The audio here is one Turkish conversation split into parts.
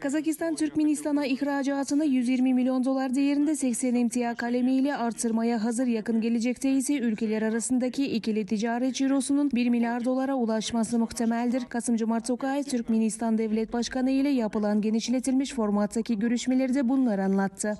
Kazakistan Türkmenistan'a ihracatını 120 milyon dolar değerinde 80 emtia kalemiyle artırmaya hazır yakın gelecekte ise ülkeler arasındaki ikili ticaret cirosunun 1 milyar dolara ulaşması muhtemeldir. Kasım-Cumart Tokay, Türkmenistan Devlet Başkanı ile yapılan genişletilmiş formattaki görüşmelerde bunları anlattı.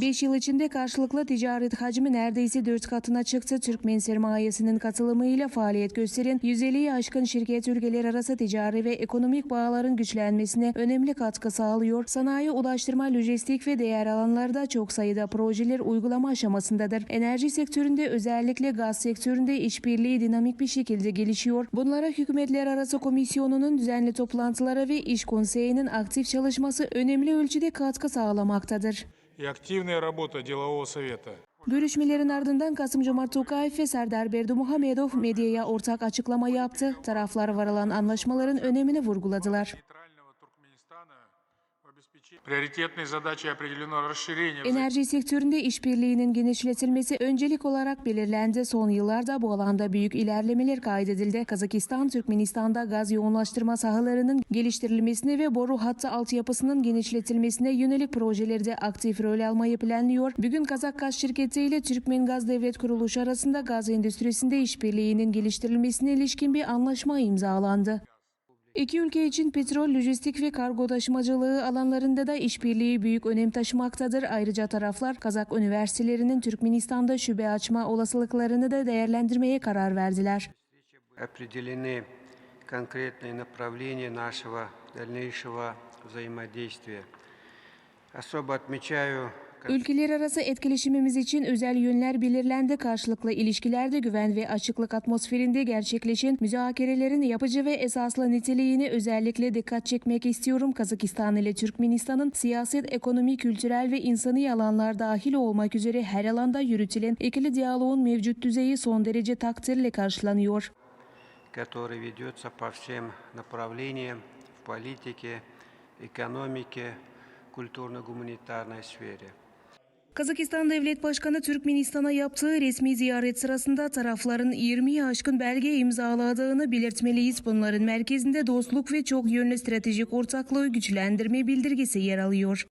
5 yıl içinde karşılıklı ticaret hacmi neredeyse 4 katına çıktı. Türkmen sermayesinin katılımıyla faaliyet gösteren 150'yi aşkın şirket ülkeler arası ticari ve ekonomik bağların güçlenmesine önemli katkı sağlıyor. Sanayi, ulaştırma, lojistik ve değer alanlarda çok sayıda projeler uygulama aşamasındadır. Enerji sektöründe özellikle gaz sektöründe işbirliği dinamik bir şekilde gelişiyor. Bunlara hükümetler arası komisyonunun düzenli toplantıları ve iş konseyinin aktif çalışması önemli ölçüde katkı sağlamak yapmaktadır. Görüşmelerin ardından Kasım-Cumart Tokayev ve Serdar Berdimuhamedov medyaya ortak açıklama yaptı. Taraflar varılan anlaşmaların önemini vurguladılar. Enerji sektöründe işbirliğinin genişletilmesi öncelik olarak belirlendi. Son yıllarda bu alanda büyük ilerlemeler kaydedildi. Kazakistan, Türkmenistan'da gaz yoğunlaştırma sahalarının geliştirilmesine ve boru hattı altyapısının genişletilmesine yönelik projelerde aktif rol almayı planlıyor. Bugün Kazak Gaz Şirketi ile Türkmen Gaz Devlet Kuruluşu arasında gaz endüstrisinde işbirliğinin geliştirilmesine ilişkin bir anlaşma imzalandı. İki ülke için petrol, lojistik ve kargo taşımacılığı alanlarında da işbirliği büyük önem taşımaktadır. Ayrıca taraflar Kazak üniversitelerinin Türkmenistan'da şube açma olasılıklarını da değerlendirmeye karar verdiler. определены конкретные направления нашего дальнейшего взаимодействия. Особо отмечаю Ülkeler arası etkileşimimiz için özel yönler belirlendi. Karşılıklı ilişkilerde güven ve açıklık atmosferinde gerçekleşen müzakerelerin yapıcı ve esaslı niteliğine özellikle dikkat çekmek istiyorum. Kazakistan ile Türkmenistan'ın siyaset, ekonomi, kültürel ve insani alanlar dahil olmak üzere her alanda yürütülen ikili diyaloğun mevcut düzeyi son derece takdirle karşılanıyor. который ведется по всем направлениям в политике, экономике, культурно-гуманитарной сфере. Kazakistan Devlet Başkanı Türkmenistan'a yaptığı resmi ziyaret sırasında tarafların 20'yi aşkın belge imzaladığını belirtmeliyiz. Bunların merkezinde dostluk ve çok yönlü stratejik ortaklığı güçlendirme bildirgesi yer alıyor.